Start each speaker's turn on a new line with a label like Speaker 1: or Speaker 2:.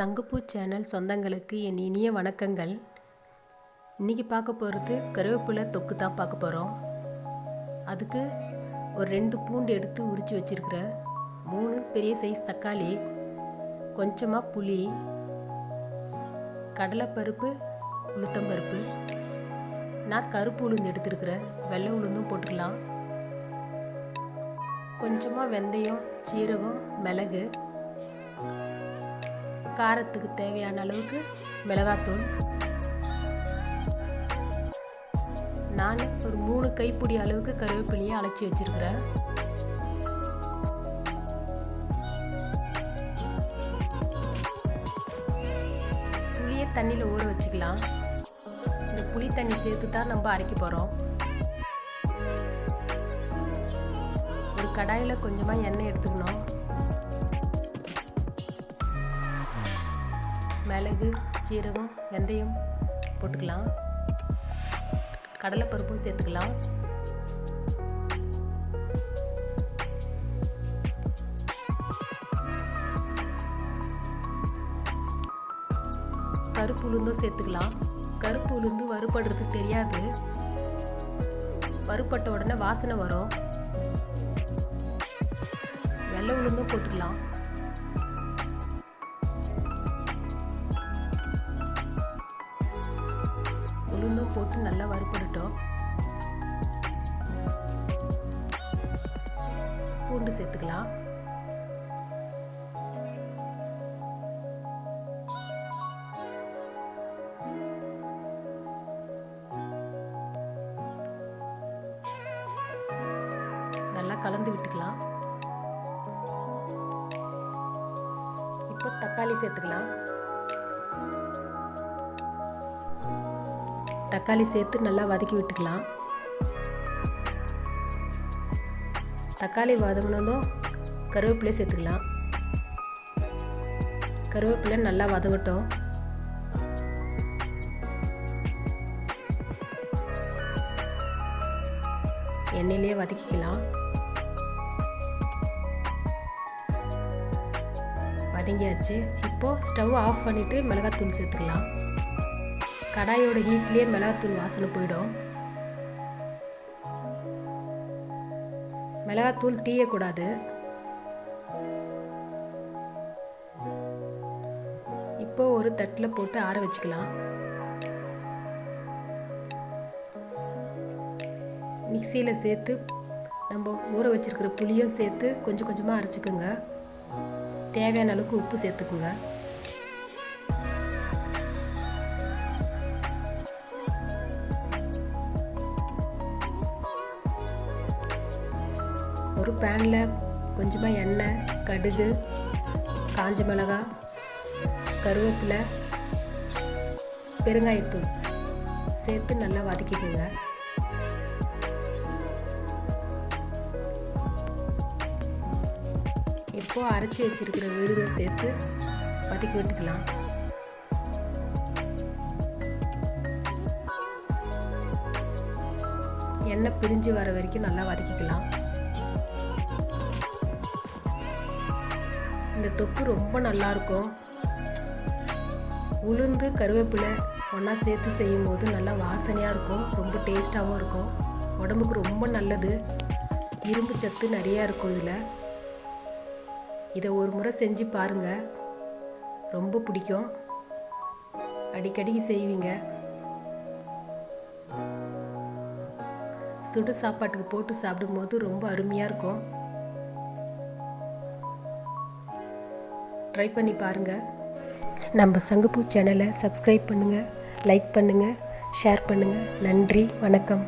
Speaker 1: சங்குப்பூ சேனல் சொந்தங்களுக்கு என் இனிய வணக்கங்கள். இன்றைக்கி பார்க்க போகிறது கருவேப்பிலை தொக்கு தான் பார்க்க போகிறோம் அதுக்கு ஒரு ரெண்டு பூண்டு எடுத்து உரித்து வச்சுருக்கிறேன் மூணு பெரிய சைஸ் தக்காளி கொஞ்சமாக புளி கடலைப்பருப்பு உளுத்தம்பருப்பு. நான் கருப்பு உளுந்து எடுத்துருக்கிறேன். வெள்ளை உளுந்தும் போட்டுக்கலாம். கொஞ்சமாக வெந்தயம் சீரகம் மிளகு காரத்துக்கு தேவையான அளவுக்கு மிளகாத்தூள். நான் ஒரு மூணு கைப்பிடி அளவுக்கு கருவேப்பிலையை அழைச்சி வச்சிருக்கிறேன். புளியை தண்ணியில் ஊற வச்சுக்கலாம். இந்த புளி தண்ணி சேர்த்து தான் நம்ம அரைக்க போகிறோம் ஒரு கடாயில் கொஞ்சமாக எண்ணெய் எடுத்துக்கணும். மிளகு சீரகம் வெந்தயம் போட்டுக்கலாம். கடலைப்பருப்பும் சேர்த்துக்கலாம். கருப்பு உளுந்தும் சேர்த்துக்கலாம். கருப்பு உளுந்து வறுபடுறது தெரியாது. வறுபட்ட உடனே வாசனை வரும். வெள்ளை உளுந்தும் போட்டுக்கலாம். உளுந்தும் போட்டு நல்லா வறுபடட்டும் பூண்டு சேர்த்துக்கலாம். நல்லா கலந்து விட்டுக்கலாம். இப்போ தக்காளி சேர்த்துக்கலாம். தக்காளி சேர்த்து நல்லா வதக்கி விட்டுக்கலாம். தக்காளி வதங்கினதும் கருவேப்பிலை சேர்த்துக்கலாம். கருவேப்பிலை நல்லா வதங்கட்டும். எண்ணெயிலே வதக்கிக்கலாம். வதங்கியாச்சு. இப்போது ஸ்டவ் ஆஃப் பண்ணிவிட்டு மிளகாத்தூள் சேர்த்துக்கலாம். கடாயோட ஹீட்லேயே மிளகாத்தூள் வாசனை போயிடும். மிளகாத்தூள் தீயக்கூடாது இப்போ ஒரு தட்டில் போட்டு ஆற வச்சுக்கலாம். மிக்சியில் சேர்த்து நம்ம ஊற வச்சிருக்கிற புளியும் சேர்த்து கொஞ்சம் கொஞ்சமாக அரைச்சிக்கோங்க. தேவையான அளவுக்கு உப்பு சேர்த்துக்குங்க. ஒரு பேனில் கொஞ்சமாக எண்ணெய் கடுகு காஞ்ச மிளகாய் கருவேப்பிலை பெருங்காயத்தூள் சேர்த்து நல்லா வதக்கிக்கோங்க. இப்போது அரைச்சி வச்சிருக்கிற விழுதை சேர்த்து வதக்கி விட்டுக்கலாம். எண்ணெய் பிரிஞ்சு வர வரைக்கும் நல்லா வதக்கிக்கலாம். இந்த தொக்கு ரொம்ப நல்லாயிருக்கும் உளுந்து கருவேப்பிலை ஒன்றா சேர்த்து செய்யும் போது நல்லா வாசனையாக இருக்கும் ரொம்ப டேஸ்ட்டாகவும் இருக்கும். உடம்புக்கு ரொம்ப நல்லது. இரும்பு சத்து நிறையா இருக்கும் இதில். இதை ஒரு முறை செஞ்சு பாருங்கள் ரொம்ப பிடிக்கும். அடிக்கடி செய்வீங்க. சுடு சாப்பாட்டுக்கு போட்டு சாப்பிடும்போது ரொம்ப அருமையாக இருக்கும் ட்ரை பண்ணி பாருங்கள் நம்ம சங்குப்பூ சேனலை சப்ஸ்கிரைப் பண்ணுங்கள் லைக் பண்ணுங்கள் ஷேர் பண்ணுங்கள் நன்றி வணக்கம்.